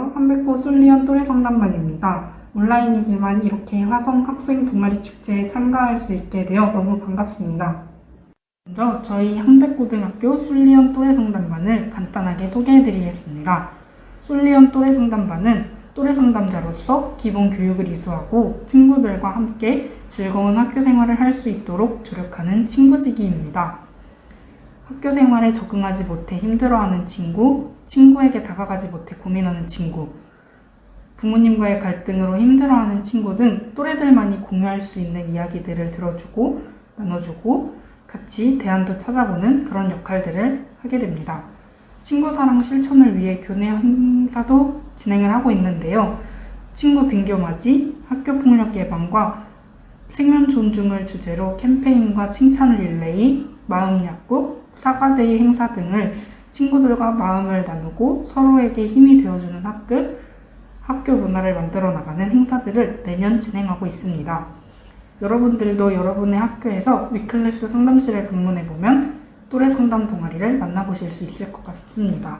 안녕하세요. 한백호 솔리언 또래 상담반입니다. 온라인이지만 이렇게 화성 학생 동아리 축제에 참가할 수 있게 되어 너무 반갑습니다. 먼저 저희 한백고등학교 솔리언 또래 상담반을 간단하게 소개해드리겠습니다. 솔리언 또래 상담반은 또래 상담자로서 기본 교육을 이수하고 친구들과 함께 즐거운 학교 생활을 할 수 있도록 조력하는 친구지기입니다. 학교 생활에 적응하지 못해 힘들어하는 친구, 친구에게 다가가지 못해 고민하는 친구, 부모님과의 갈등으로 힘들어하는 친구 등 또래들만이 공유할 수 있는 이야기들을 들어주고 나눠주고 같이 대안도 찾아보는 그런 역할들을 하게 됩니다. 친구 사랑 실천을 위해 교내 행사도 진행을 하고 있는데요. 친구 등교 맞이, 학교 폭력 예방과 생명 존중을 주제로 캠페인과 칭찬 릴레이, 마음 약국, 사과데이 행사 등을 친구들과 마음을 나누고 서로에게 힘이 되어주는 학급, 학교 문화를 만들어 나가는 행사들을 매년 진행하고 있습니다. 여러분들도 여러분의 학교에서 위클래스 상담실을 방문해 보면 또래 상담 동아리를 만나보실 수 있을 것 같습니다.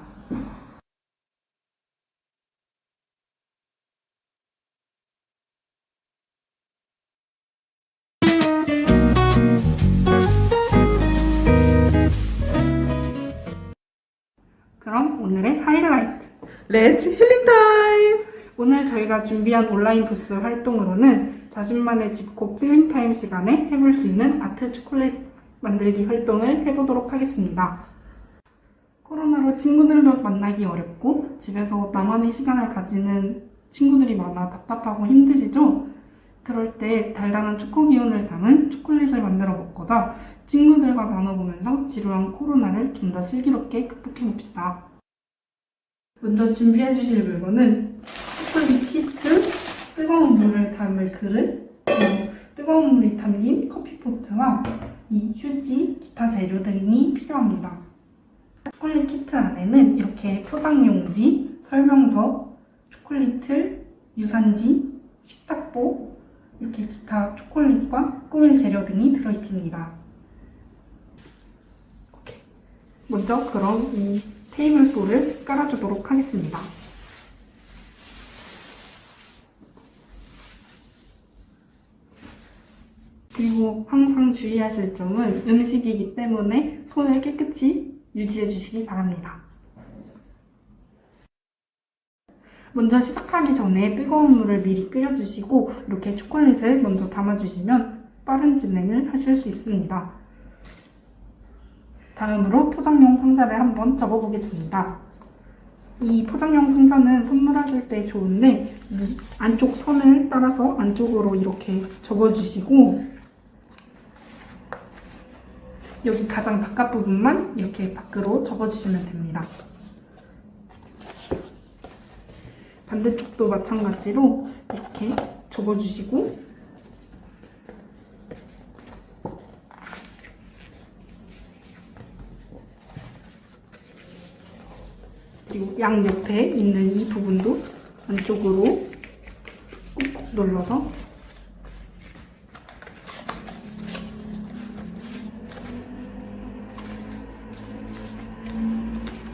오늘의 하이라이트. 렛츠 힐링 타임! 오늘 저희가 준비한 온라인 부스 활동으로는 자신만의 집콕 힐링 타임 시간에 해볼 수 있는 아트 초콜릿 만들기 활동을 해보도록 하겠습니다. 코로나로 친구들도 만나기 어렵고 집에서 나만의 시간을 가지는 친구들이 많아 답답하고 힘드시죠? 그럴 때 달달한 초코 기운을 담은 초콜릿을 만들어 먹거나 친구들과 나눠보면서 지루한 코로나를 좀 더 슬기롭게 극복해 봅시다. 먼저 준비해 주실 물건은 초콜릿 키트, 뜨거운 물을 담을 그릇, 그리고 뜨거운 물이 담긴 커피 포트와 이 휴지, 기타 재료 등이 필요합니다. 초콜릿 키트 안에는 이렇게 포장용지, 설명서, 초콜릿 틀, 유산지, 식탁보, 이렇게 기타 초콜릿과 꾸밀 재료 등이 들어있습니다. 오케이. 먼저 그럼 이 테이블볼을 깔아주도록 하겠습니다. 그리고 항상 주의하실 점은 음식이기 때문에 손을 깨끗이 유지해 주시기 바랍니다. 먼저 시작하기 전에 뜨거운 물을 미리 끓여주시고 이렇게 초콜릿을 먼저 담아주시면 빠른 진행을 하실 수 있습니다. 다음으로 포장용 상자를 한번 접어보겠습니다. 이 포장용 상자는 선물하실 때 좋은데 이 안쪽 선을 따라서 안쪽으로 이렇게 접어주시고 여기 가장 바깥 부분만 이렇게 밖으로 접어주시면 됩니다. 반대쪽도 마찬가지로 이렇게 접어주시고 그리고 양 옆에 있는 이 부분도 안쪽으로 꾹꾹 눌러서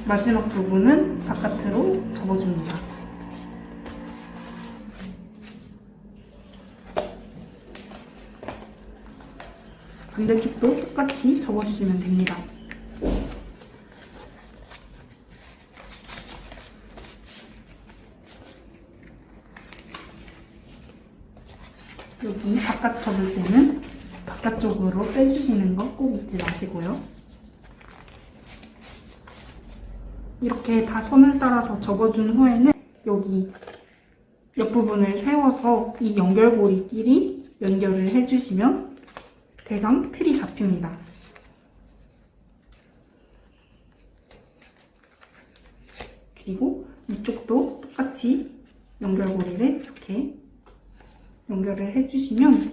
마지막 부분은 바깥으로 접어줍니다. 반대쪽도 똑같이 접어주시면 됩니다. 여기 바깥 접을 때는 바깥쪽으로 빼주시는 거 꼭 잊지 마시고요. 이렇게 다 선을 따라서 접어준 후에는 여기 옆부분을 세워서 이 연결고리끼리 연결을 해주시면 대강 틀이 잡힙니다. 그리고 이쪽도 똑같이 연결고리를 이렇게 연결을 해주시면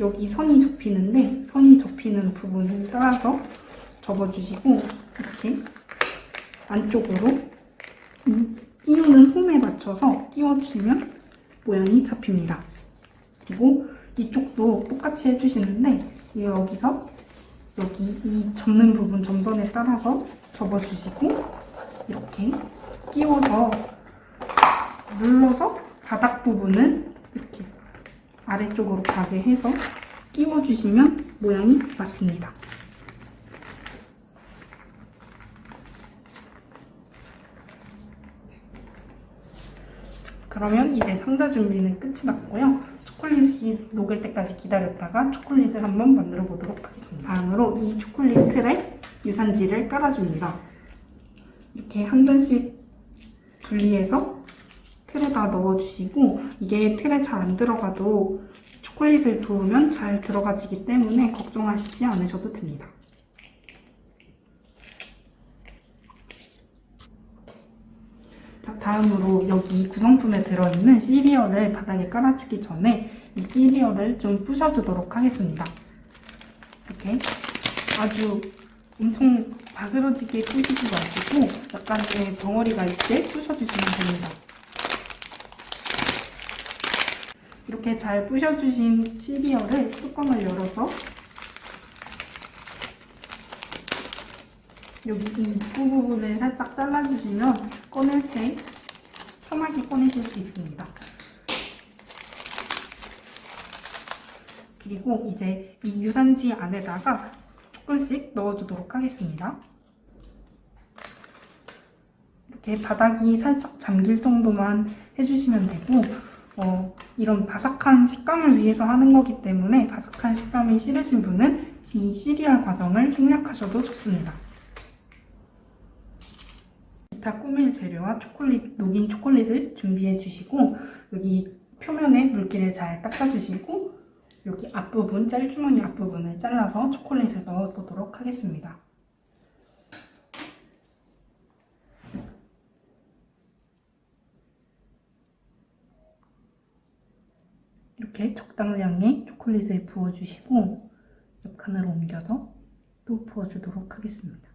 여기 선이 접히는데 선이 접히는 부분을 따라서 접어주시고 이렇게 안쪽으로 이 끼우는 홈에 맞춰서 끼워주시면 모양이 잡힙니다. 그리고 이쪽도 똑같이 해주시는데 여기서 여기 이 접는 부분 점선에 따라서 접어주시고 이렇게 끼워서 눌러서 바닥 부분을 이렇게 아래쪽으로 가게 해서 끼워주시면 모양이 맞습니다. 그러면 이제 상자 준비는 끝이 났고요. 초콜릿이 녹을 때까지 기다렸다가 초콜릿을 한번 만들어 보도록 하겠습니다. 다음으로 이 초콜릿 틀에 유산지를 깔아줍니다. 이렇게 한 잔씩 분리해서 틀에다 넣어주시고 이게 틀에 잘 안 들어가도 초콜릿을 부으면 잘 들어가지기 때문에 걱정하시지 않으셔도 됩니다. 자, 다음으로 여기 구성품에 들어있는 시리얼을 바닥에 깔아주기 전에 이 시리얼을 좀 부셔주도록 하겠습니다. 이렇게 아주 엄청 바스러지게 부시지 마시고 약간의 덩어리가 있게 부셔주시면 됩니다. 이렇게 잘 부셔주신 시리얼을 뚜껑을 열어서 여기 이 입구 부분을 살짝 잘라주시면 꺼낼 때 편하게 꺼내실 수 있습니다. 그리고 이제 이 유산지 안에다가 조금씩 넣어주도록 하겠습니다. 이렇게 바닥이 살짝 잠길 정도만 해주시면 되고 어, 이런 바삭한 식감을 위해서 하는 거기 때문에 바삭한 식감이 싫으신 분은 이 시리얼 과정을 생략하셔도 좋습니다. 기타 꾸밀 재료와 초콜릿, 녹인 초콜릿을 준비해 주시고 여기 표면에 물기를 잘 닦아주시고 여기 앞부분, 짤주머니 앞부분을 잘라서 초콜릿을 넣어보도록 하겠습니다. 이렇게 적당량의 초콜릿을 부어주시고 옆칸으로 옮겨서 또 부어주도록 하겠습니다.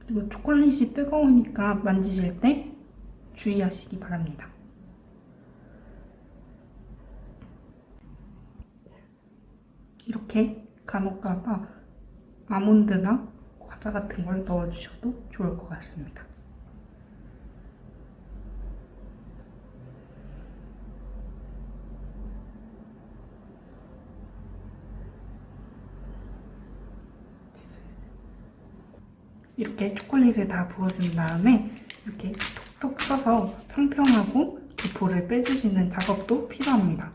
그리고 초콜릿이 뜨거우니까 만지실 때 주의하시기 바랍니다. 이렇게 간혹 가다 아몬드나 과자 같은 걸 넣어주셔도 좋을 것 같습니다. 이렇게 초콜릿을 다 부어준 다음에 이렇게 톡톡 써서 평평하고 기포를 빼주시는 작업도 필요합니다.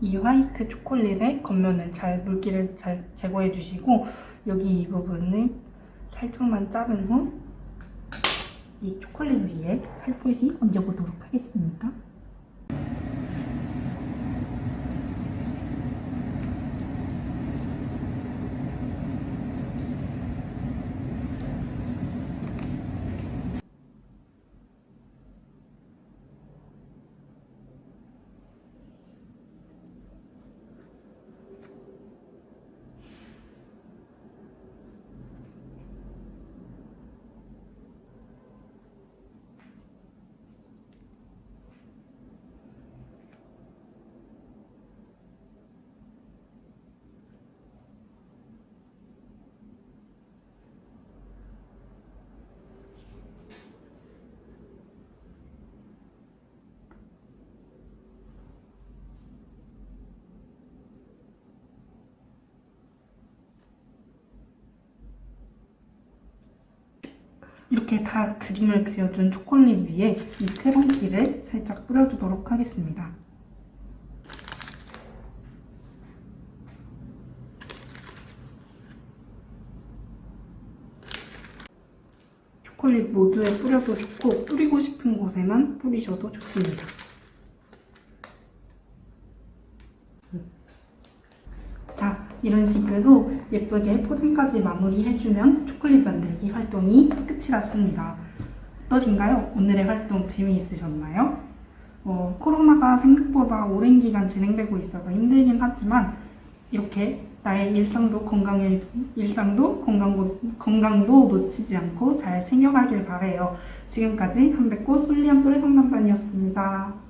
이 화이트 초콜릿의 겉면을 잘 물기를 잘 제거해 주시고 여기 이 부분을 살짝만 자른 후 이 초콜릿 위에 살포시 얹어보도록 하겠습니다. 이렇게 다 그림을 그려준 초콜릿 위에 이 크런키를 살짝 뿌려주도록 하겠습니다. 초콜릿 모두에 뿌려도 좋고 뿌리고 싶은 곳에만 뿌리셔도 좋습니다. 자, 이런 식으로 예쁘게 포장까지 마무리해주면 초콜릿 만들기 활동이 끝이 났습니다. 어떠신가요? 오늘의 활동 재미있으셨나요? 어, 코로나가 생각보다 오랜 기간 진행되고 있어서 힘들긴 하지만 이렇게 나의 일상도 건강에 일상도 건강도 건강도 놓치지 않고 잘 챙겨가길 바래요. 지금까지 한백꽃 솔리안 또래 상담반이었습니다.